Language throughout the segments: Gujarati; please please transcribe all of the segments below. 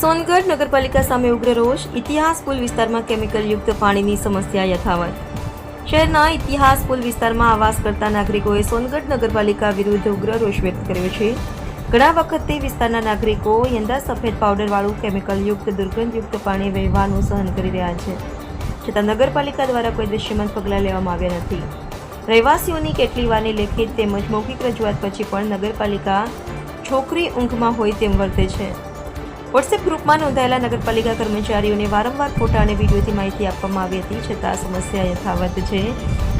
સોનગઢ નગરપાલિકા સામે ઉગ્ર રોષ, ઇતિહાસ પુલ વિસ્તારમાં કેમિકલયુક્ત પાણીની સમસ્યા યથાવત. શહેરના ઇતિહાસ પુલ વિસ્તારમાં આવાસ કરતા નાગરિકોએ સોનગઢ નગરપાલિકા વિરુદ્ધ ઉગ્ર રોષ વ્યક્ત કર્યો છે. ઘણા વખતથી વિસ્તારના નાગરિકો યંદા સફેદ પાવડરવાળું કેમિકલયુક્ત દુર્ગંધયુક્ત પાણી વહેવાનું સહન કરી રહ્યા છે, છતાં નગરપાલિકા દ્વારા કોઈ દૃશ્યમાન પગલાં લેવામાં આવ્યા નથી. રહેવાસીઓની કેટલી વારની લેખિત તેમજ મૌખિક રજૂઆત પછી પણ નગરપાલિકા છોકરી ઊંઘમાં હોય તેમ વર્તે છે. વોટ્સએપ ગ્રુપમાં નોંધાયેલા નગરપાલિકા કર્મચારીઓને વારંવાર ફોટા અને વિડીયોથી માહિતી આપવામાં આવી હતી, છતાં સમસ્યા યથાવત છે.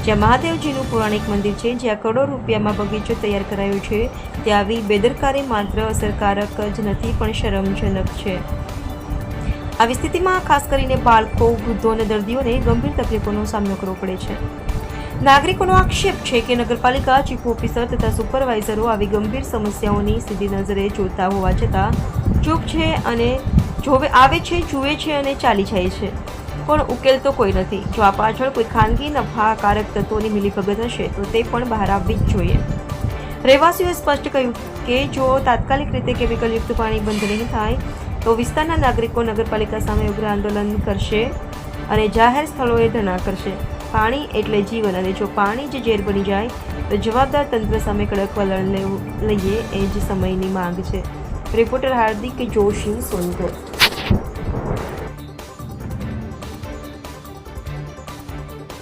જ્યાં મહાદેવજીનું પૌરાણિક મંદિર છે, જ્યાં કરોડો રૂપિયામાં બગીચો તૈયાર કરાયો છે, ત્યાં આવી બેદરકારી માત્ર અસરકારક જ નથી, પણ શરમજનક છે. આવી સ્થિતિમાં ખાસ કરીને બાળકો, વૃદ્ધો અને દર્દીઓને ગંભીર તકલીફોનો સામનો કરવો પડે છે. નાગરિકોનો આક્ષેપ છે કે નગરપાલિકા, ચીફ ઓફિસર તથા સુપરવાઇઝરો આવી ગંભીર સમસ્યાઓની સીધી નજરે જોતા હોવા છતાં ચૂપ છે અને જોવે, આવે છે, જુએ છે અને ચાલી જાય છે. પણ ઉકેલ તો કોઈ નથી. જો આ પાછળ કોઈ ખાનગી નફાકારક તત્વોની મિલીભગત હશે, તો તે પણ બહાર આવવી જ જોઈએ. રહેવાસીઓએ સ્પષ્ટ કહ્યું કે, જો તાત્કાલિક રીતે કેમિકલયુક્ત પાણી બંધ નહીં થાય, તો વિસ્તારના નાગરિકો નગરપાલિકા સામે ઉગ્ર આંદોલન કરશે અને જાહેર સ્થળોએ ધરણા કરશે. પાણી એટલે જીવન અને જો પાણી જ ઝેર બની જાય, તો જવાબદાર તંત્ર સામે કડક વલણ લેવું, લઈએ એ જ સમયની માંગ છે. રિપોર્ટર હાર્દિક જોશી સોનગઢ